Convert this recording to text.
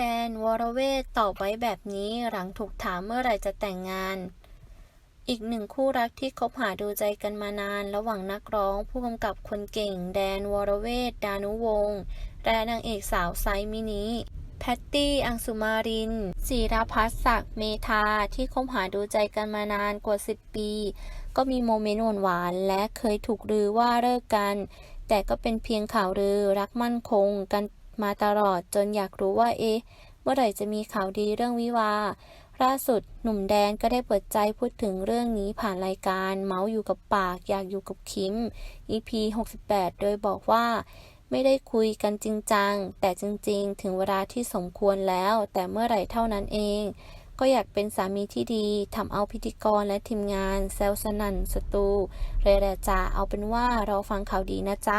แดนวรเวทตอบไว้แบบนี้หลังถูกถามเมื่อไหร่จะแต่งงาน อีกหนึ่งคู่รักที่คบหาดูใจกันมานาน ระหว่างนักร้องผู้กำกับคนเก่ง แดนวรเวทดานุวงศ์และนางเอกสาวไซมินิแพตตี้ อังสุมารินศิรพัฒศักดิ์เมธา ที่คบหาดูใจกันมานานกว่า 10 ปี ก็มีโมเมนต์หวานและเคยถูกลือว่าเลิกกัน แต่ก็เป็นเพียงข่าวลือรักมั่นคงกัน มาตลอดจนอยากรู้ว่าเอ๊ะเมื่อไหร่จะมีข่าวดีเรื่องวิวาล่าสุดหนุ่มแดนก็ได้เปิดใจพูดถึงเรื่องนี้ผ่านรายการเมาส์อยู่กับปากอยากอยู่กับคิม EP 68 โดยบอกว่า ไม่ได้คุยกันจริงจัง แต่จริงๆ ถึงเวลาที่สมควรแล้ว แต่เมื่อไหร่เท่านั้นเอง ก็อยากเป็นสามีที่ดีทำเอาพิธีกรและทีมงาน แซวสนันสตูเลยแหละจ้าเอาเป็นว่าเราฟังข่าวดีนะจ๊ะ